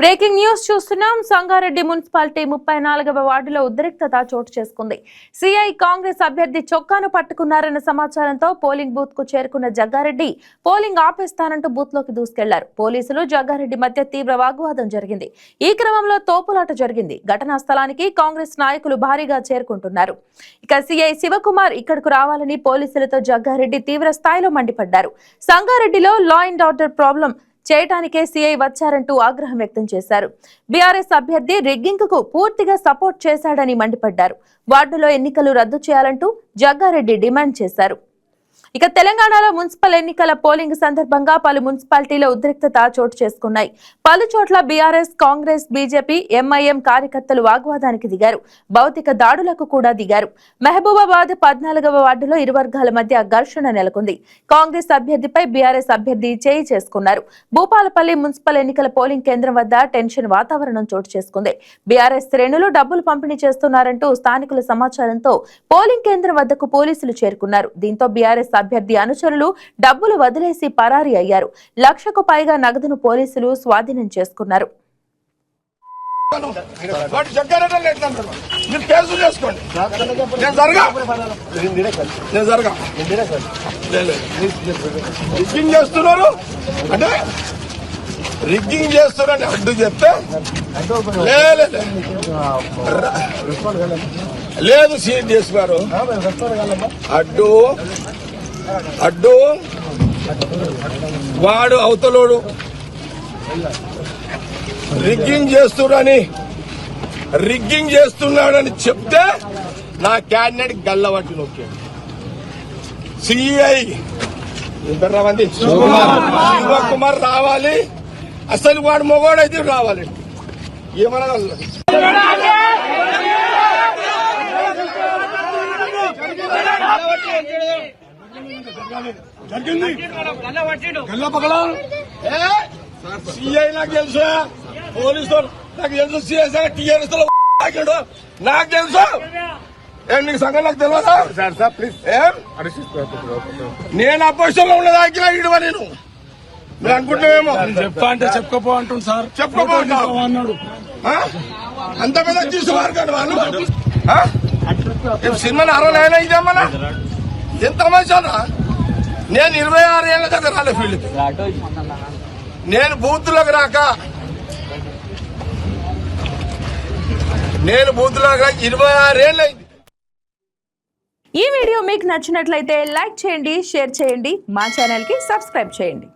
Breaking news చూస్తున్నాం. Sangareddy municipality ముప్పై నాలుగవ వార్డులో ఉద్రిక్తత చోటు చేసుకుంది. సిఐ కాంగ్రెస్ అభ్యర్థి చొక్కాను పట్టుకున్నారన్న సమాచారంతో పోలింగ్ బూత్కు చేరుకున్న జగ్గారెడ్డి పోలింగ్ ఆపేస్తానంటూ బూత్లోకి దూసుకెళ్ళారు. పోలీసులు జగ్గారెడ్డి మధ్య తీవ్ర వాగ్వాదం జరిగింది. ఈ క్రమంలో తోపులాట జరిగింది. ఘటనా స్థలానికి కాంగ్రెస్ నాయకులు భారీగా చేరుకుంటున్నారు. ఇక సిఐ శివకుమార్ ఇక్కడకు రావాలని పోలీసులతో జగ్గారెడ్డి తీవ్ర స్థాయిలో మండిపడ్డారు. సంగారెడ్డిలో లా అండ్ ఆర్డర్ ప్రాబ్లం చేయటానికే సీఐ వచ్చారంటూ ఆగ్రహం వ్యక్తం చేశారు. బీఆర్ఎస్ అభ్యర్థి రిగ్గింగ్కు పూర్తిగా సపోర్ట్ చేశాడని మండిపడ్డారు. వార్డులో ఎన్నికలు రద్దు చేయాలంటూ జగ్గారెడ్డి డిమాండ్ చేశారు. ఇక తెలంగాణలో మున్సిపల్ ఎన్నికల పోలింగ్ సందర్భంగా పలు మున్సిపాలిటీల ఉద్రిక్తత చోటు చేసుకున్నాయి. పలు చోట్ల బీఆర్ఎస్ కాంగ్రెస్ బీజేపీ ఎంఐఎం కార్యకర్తలు వాగ్వాదానికి దిగారు. భౌతిక దాడులకు కూడా దిగారు. మహబూబాబాద్ పద్నాలుగవ వార్డులో ఇరు వర్గాల మధ్య ఘర్షణ నెలకొంది. కాంగ్రెస్ అభ్యర్థిపై బీఆర్ఎస్ అభ్యర్థి చేయి చేసుకున్నారు. భూపాలపల్లి మున్సిపల్ ఎన్నికల పోలింగ్ కేంద్రం వద్ద టెన్షన్ వాతావరణం చోటు చేసుకుంది. బీఆర్ఎస్ శ్రేణులు డబ్బులు పంపిణీ చేస్తున్నారంటూ స్థానికుల సమాచారంతో పోలింగ్ కేంద్రం వద్దకు పోలీసులు చేరుకున్నారు. దీంతో బీఆర్ఎస్ అభ్యర్థి అనుచరులు డబ్బులు వదిలేసి పరారీ అయ్యారు. లక్షకు పైగా నగదును పోలీసులు స్వాధీనం చేసుకున్నారు. వాటి జగ్గారెడ్డి ఎట్లా మీరు కేసులు చేసుకోండి. నేను జరగా. నేను జరగా. రిగ్గింగ్ చేస్తున్నారు? అంటే రిగ్గింగ్ చేస్తున్నారని అడ్డు చెప్తే. లేదు సిఎస్ గారు అడ్డు అడ్డు. వాడు అవతలోడు. రిగ్గింగ్ చేస్తున్నాడని రిగ్గింగ్ చేస్తున్నాడని చెప్తే నా క్యాండిడేట్ గల్లవట్టి నొక్కాడు. సిఐ మంది శివకుమార్ రావాలి. అసలు వాడు మొగోడైతే రావాలి. ఏమన్నా జరిగింది. గల్ల పగలా. సిఐ నాకు తెలుసు. పోలీసు నాకు తెలుసు. సిఎస్ టీఆర్ఎస్ నాకు తెలుసు. ఏం నీకు సంఘం నాకు తెలియదా? Sir sir please. ఏం? నేను అపోజిషన్లో ఉన్నదాకినా ఇడవ నేను. మీరు అనుకుంటున్నామేమో చెప్తా అంటే చెప్పుకోపో అంటుంది సార్. చెప్పుకోపోతావు. అన్నాడు. ఆ? అంత పెద్ద తీసుకున్నారు కానీ వాళ్ళు. సినిమాని అరవై నైన్ ఇదేమన్నా ఎంత మంచిరా నేను ఇరవై ఆరు ఏళ్ళ దగ్గర రాలే ఫీల్డ్ నేను బూత్లోకి రాక నేను బూత్లోకి రాక ఇరవై ఆరు ఏళ్ళు అయింది. ఈ వీడియో మీకు నచ్చినట్లయితే లైక్ చేయండి షేర్ చేయండి మా ఛానల్కి సబ్స్క్రైబ్ చేయండి.